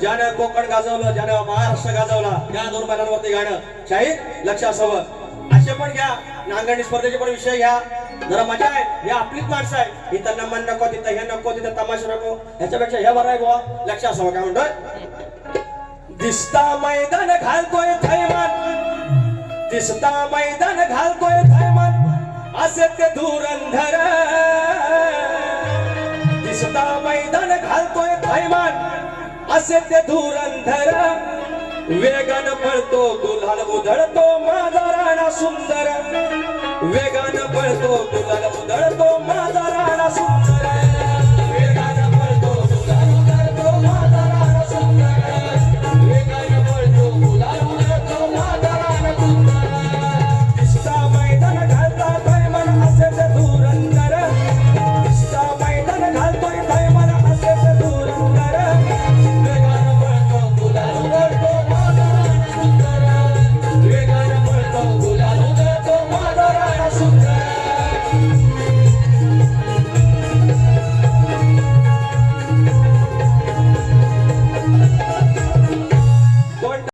ज्यानं कोकण गाजवलं ज्यानं महाराष्ट्र गाजवला या दोन बैलांवरती गाणं. शाहीर लक्षात हवं असे पण घ्या. नांगरणी स्पर्धेचे पण विषय घ्या. जरा मजा आहे. हे आपलीच माणसं आहे इथं नमन नको तिथं हे नको तिथं तमाशा नको. ह्याच्यापेक्षा हे बरं आहे बुवा. लक्षात हवं काय म्हणतोय? दिसता मैदान घालतोय थैमान. दिसता मैदान घालतोय थैमान. असे ते धुरंधर. दिसता मैदान घालतोय थैमान. असे ते धुरंधर वेगान पळतो गुलाल उधळतो माझा राणा सुंदर. वेगान पळतो गुलाल उधळतो माझा राणा सुंदर.